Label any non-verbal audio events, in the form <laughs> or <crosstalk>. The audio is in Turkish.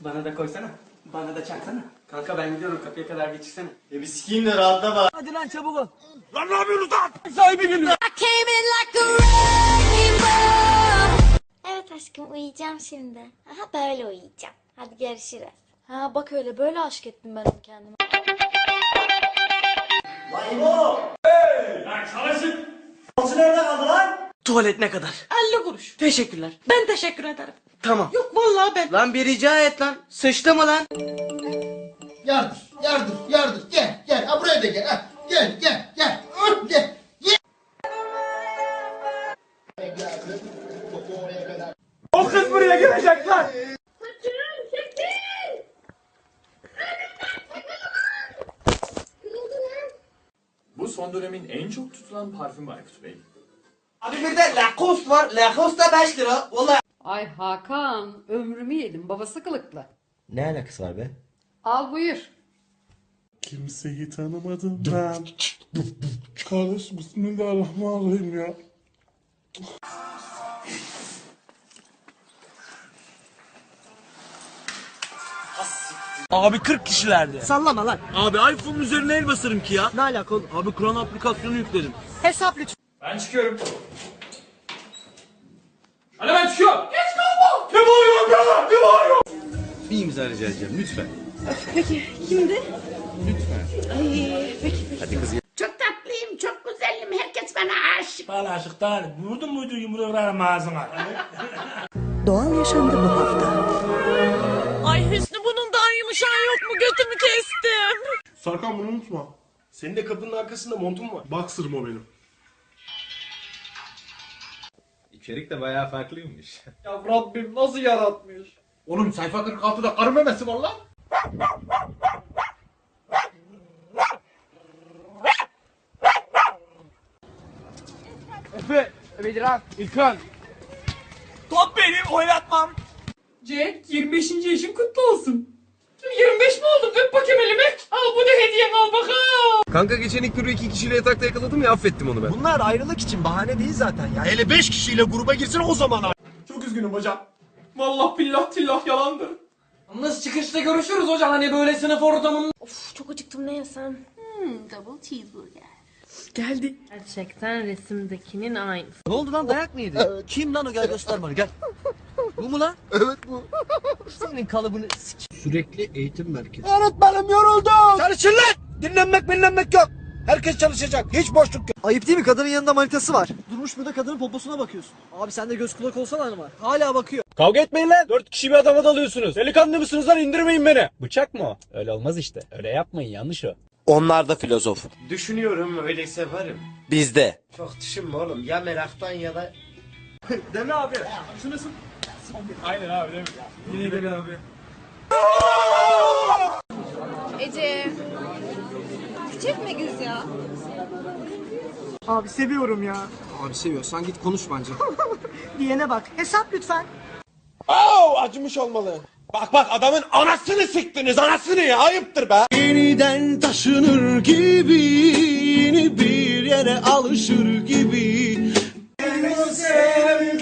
Bana da koysana. Bana da çaksana. Kanka ben gidiyorum kapıya kadar geçirsene. E bir sikiyim de rahatla bak. Hadi lan çabuk ol. Lan ne yapıyorsunuz lan? Sahibi geliyor. came in like a rainbow. Evet aşkım uyuyacağım şimdi. Aha böyle uyuyacağım. Hadi görüşürüz. Ha bak öyle böyle aşk ettim ben onu kendime. Vay bu. Hey! Lan çalışın. Alçı nerede kaldı lan? Tuvalet ne kadar? 50 kuruş. Teşekkürler. Ben teşekkür ederim. Tamam. Yok vallahi ben. Lan bir rica et lan. Sıçtı mı lan? Yardır, yardır, yardır. Gel, gel. Ha buraya da gel. Ha. Gel, gel, gel. Hop, gel. Gel. O kız buraya gelecek lan. Bu son dönemin en çok tutulan parfümü Aykut Bey. Abi bir de Lacoste var. Lacoste da 5 lira. Valla. Ay Hakan, ömrümü yedim. Babası kılıklı. Ne alakası var be? Al buyur. Kimseyi tanımadım ben. Kardeş bismillahirrahmanirrahim ya. Abi 40 kişilerdi. Sallama lan. Abi iPhone'un üzerine el basarım ki ya. Ne alaka oğlum? Abi Kur'an aplikasyonu yükledim. Hesap lütfen. Ben çıkıyorum. Hadi ben çıkıyorum. Geç kalma. Ne bağırıyorsun ya? Ne bağırıyorsun? Bir imza rica edeceğim lütfen. Çok tatlıyım, çok güzelim. Herkes bana aşık. Bana aşıktan vurdun muydu yumruğu ağzına? <laughs> Doğal yaşamda bu hafta. Ay Hüsnü bunun daha yumuşağı yok mu? Götümü kestim. Sarkan bunu unutma. Senin de kapının arkasında montun var. Boxer'ım o benim. İçerik de bayağı farklıymış. <laughs> Ya Rabbim nasıl yaratmış? Oğlum sayfa 46'da karı memesi var lan. Efe, Bedirhan, İlkan. Top benim oynatmam. Jack 25. yaşın kutlu olsun. 25 mi oldum? Öp bakayım elimi. Al bu da hediyen al bakalım. Kanka geçen ilk turu iki kişiyle yatakta yakaladım ya affettim onu ben. Bunlar ayrılık için bahane değil zaten ya. Hele 5 kişiyle gruba girsin o zaman Çok üzgünüm hocam. Vallahi billah tillah yalandır. Nasıl çıkışta görüşürüz hocam hani böyle sınıf ortamında. Of çok acıktım ne yesem? Double cheeseburger. Geldi. Gerçekten resimdekinin aynısı. Ne oldu lan dayak mı yedi? Kim lan o gel göster bana gel. Bu mu lan? Evet bu. Senin kalıbını sik. Sürekli eğitim merkezi. Öğretmenim yoruldum. Çalışın lan. Dinlenmek dinlenmek yok. Herkes çalışacak. Hiç boşluk yok. Ayıp değil mi? Kadının yanında manitası var. Durmuş burada kadının poposuna bakıyorsun. Abi sen de göz kulak olsana hanıma. Hala bakıyor. Kavga etmeyin lan. Dört kişi bir adama dalıyorsunuz. Delikanlı mısınız lan indirmeyin beni. Bıçak mı o? Öyle olmaz işte. Öyle yapmayın yanlış o. Onlar da filozof. Düşünüyorum öyleyse varım. Bizde. Çok düşünme oğlum. Ya meraktan ya da... <laughs> Değil mi abi? Aynen abi değil mi? Yine gel abi. Ece. Küçük mü kız ya? Abi seviyorum ya. Abi seviyorsan git konuş bence. <laughs> Diyene bak. Hesap lütfen. Oo acımış olmalı. Bak bak adamın anasını siktiniz anasını ya ayıptır be. Yeniden taşınır gibi yeni bir yere alışır gibi. Sevdum